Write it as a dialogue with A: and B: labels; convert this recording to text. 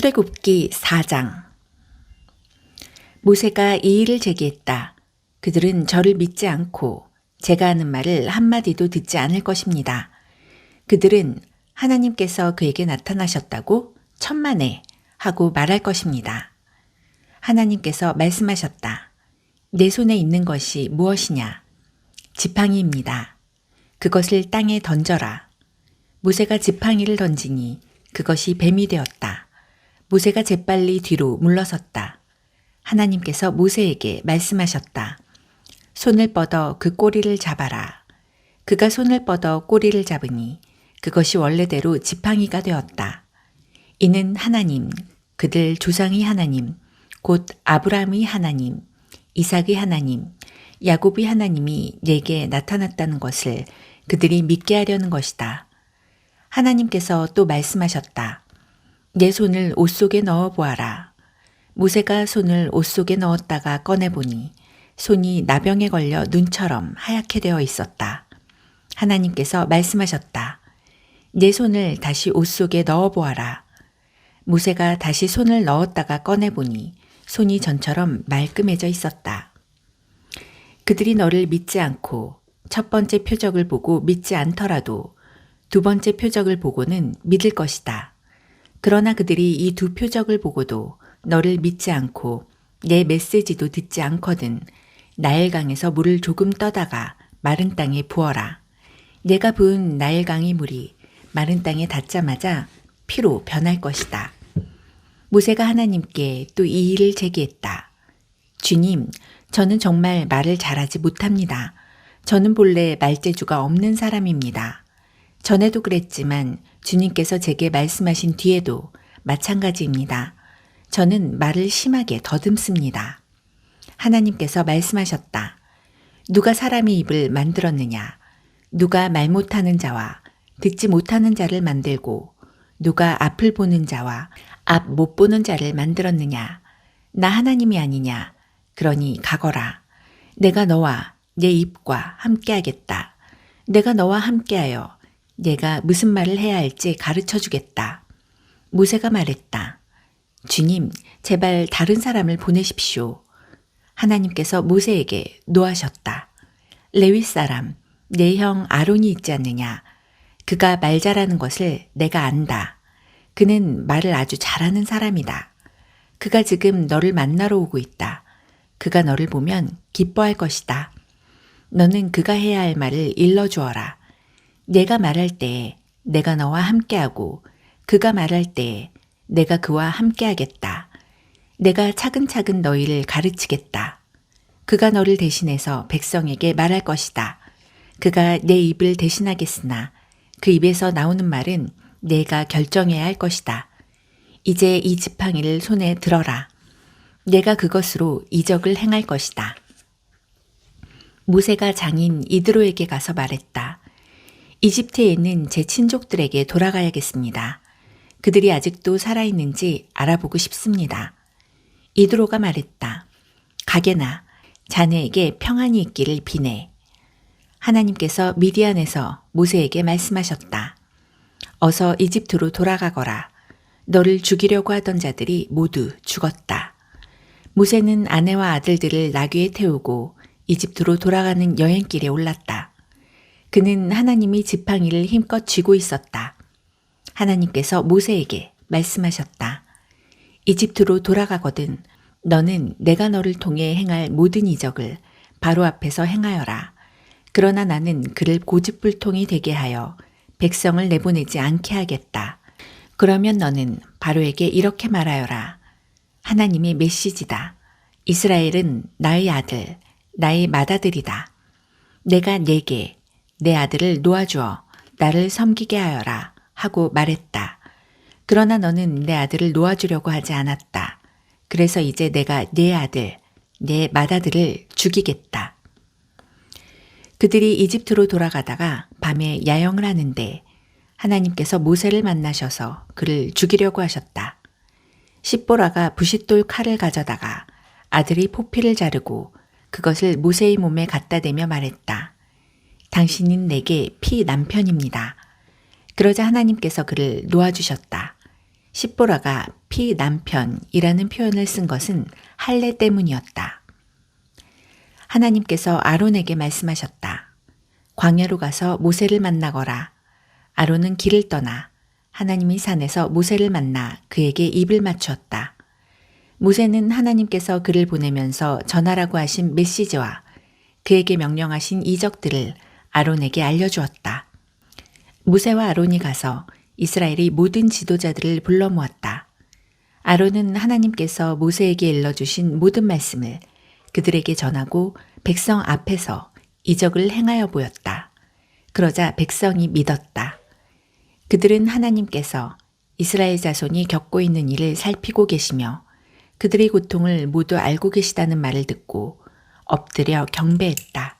A: 출애굽기 4장 모세가 이 일을 제기했다. 그들은 저를 믿지 않고 제가 하는 말을 한마디도 듣지 않을 것입니다. 그들은 하나님께서 그에게 나타나셨다고 천만에 하고 말할 것입니다. 하나님께서 말씀하셨다. 내 손에 있는 것이 무엇이냐? 지팡이입니다. 그것을 땅에 던져라. 모세가 지팡이를 던지니 그것이 뱀이 되었다. 모세가 재빨리 뒤로 물러섰다. 하나님께서 모세에게 말씀하셨다. 손을 뻗어 그 꼬리를 잡아라. 그가 손을 뻗어 꼬리를 잡으니 그것이 원래대로 지팡이가 되었다. 이는 하나님, 그들 조상의 하나님, 곧 아브라함의 하나님, 이삭의 하나님, 야곱의 하나님이 내게 나타났다는 것을 그들이 믿게 하려는 것이다. 하나님께서 또 말씀하셨다. 내 손을 옷 속에 넣어 보아라. 모세가 손을 옷 속에 넣었다가 꺼내보니 손이 나병에 걸려 눈처럼 하얗게 되어 있었다. 하나님께서 말씀하셨다. 내 손을 다시 옷 속에 넣어 보아라. 모세가 다시 손을 넣었다가 꺼내보니 손이 전처럼 말끔해져 있었다. 그들이 너를 믿지 않고 첫 번째 표적을 보고 믿지 않더라도 두 번째 표적을 보고는 믿을 것이다. 그러나 그들이 이 두 표적을 보고도 너를 믿지 않고 내 메시지도 듣지 않거든 나일강에서 물을 조금 떠다가 마른 땅에 부어라. 내가 부은 나일강의 물이 마른 땅에 닿자마자 피로 변할 것이다. 모세가 하나님께 또 이 일을 제기했다. 주님, 저는 정말 말을 잘하지 못합니다. 저는 본래 말재주가 없는 사람입니다. 전에도 그랬지만 주님께서 제게 말씀하신 뒤에도 마찬가지입니다. 저는 말을 심하게 더듬습니다. 하나님께서 말씀하셨다. 누가 사람의 입을 만들었느냐? 누가 말 못하는 자와 듣지 못하는 자를 만들고 누가 앞을 보는 자와 앞 못 보는 자를 만들었느냐? 나 하나님이 아니냐? 그러니 가거라. 내가 너와 내 입과 함께하겠다. 내가 너와 함께하여 내가 무슨 말을 해야 할지 가르쳐 주겠다. 모세가 말했다. 주님, 제발 다른 사람을 보내십시오. 하나님께서 모세에게 노하셨다. 레위 사람, 내 형 아론이 있지 않느냐? 그가 말 잘하는 것을 내가 안다. 그는 말을 아주 잘하는 사람이다. 그가 지금 너를 만나러 오고 있다. 그가 너를 보면 기뻐할 것이다. 너는 그가 해야 할 말을 일러 주어라. 내가 말할 때 내가 너와 함께하고 그가 말할 때 내가 그와 함께하겠다. 내가 차근차근 너희를 가르치겠다. 그가 너를 대신해서 백성에게 말할 것이다. 그가 내 입을 대신하겠으나 그 입에서 나오는 말은 내가 결정해야 할 것이다. 이제 이 지팡이를 손에 들어라. 내가 그것으로 이적을 행할 것이다. 모세가 장인 이드로에게 가서 말했다. 이집트에 있는 제 친족들에게 돌아가야겠습니다. 그들이 아직도 살아있는지 알아보고 싶습니다. 이드로가 말했다. 가게나 자네에게 평안이 있기를 비네. 하나님께서 미디안에서 모세에게 말씀하셨다. 어서 이집트로 돌아가거라. 너를 죽이려고 하던 자들이 모두 죽었다. 모세는 아내와 아들들을 나귀에 태우고 이집트로 돌아가는 여행길에 올랐다. 그는 하나님이 지팡이를 힘껏 쥐고 있었다. 하나님께서 모세에게 말씀하셨다. 이집트로 돌아가거든 너는 내가 너를 통해 행할 모든 이적을 바로 앞에서 행하여라. 그러나 나는 그를 고집불통이 되게 하여 백성을 내보내지 않게 하겠다. 그러면 너는 바로에게 이렇게 말하여라. 하나님의 메시지다. 이스라엘은 나의 아들, 나의 맏아들이다. 내가 내게 내 아들을 놓아주어 나를 섬기게 하여라 하고 말했다. 그러나 너는 내 아들을 놓아주려고 하지 않았다. 그래서 이제 내가 내 아들, 내 맏아들을 죽이겠다. 그들이 이집트로 돌아가다가 밤에 야영을 하는데 하나님께서 모세를 만나셔서 그를 죽이려고 하셨다. 십보라가 부싯돌 칼을 가져다가 아들이 포피를 자르고 그것을 모세의 몸에 갖다 대며 말했다. 당신은 내게 피 남편입니다. 그러자 하나님께서 그를 놓아주셨다. 십보라가 피 남편이라는 표현을 쓴 것은 할례 때문이었다. 하나님께서 아론에게 말씀하셨다. 광야로 가서 모세를 만나거라. 아론은 길을 떠나 하나님이 산에서 모세를 만나 그에게 입을 맞추었다. 모세는 하나님께서 그를 보내면서 전하라고 하신 메시지와 그에게 명령하신 이적들을 아론에게 알려주었다. 모세와 아론이 가서 이스라엘의 모든 지도자들을 불러 모았다. 아론은 하나님께서 모세에게 일러주신 모든 말씀을 그들에게 전하고 백성 앞에서 이적을 행하여 보였다. 그러자 백성이 믿었다. 그들은 하나님께서 이스라엘 자손이 겪고 있는 일을 살피고 계시며 그들의 고통을 모두 알고 계시다는 말을 듣고 엎드려 경배했다.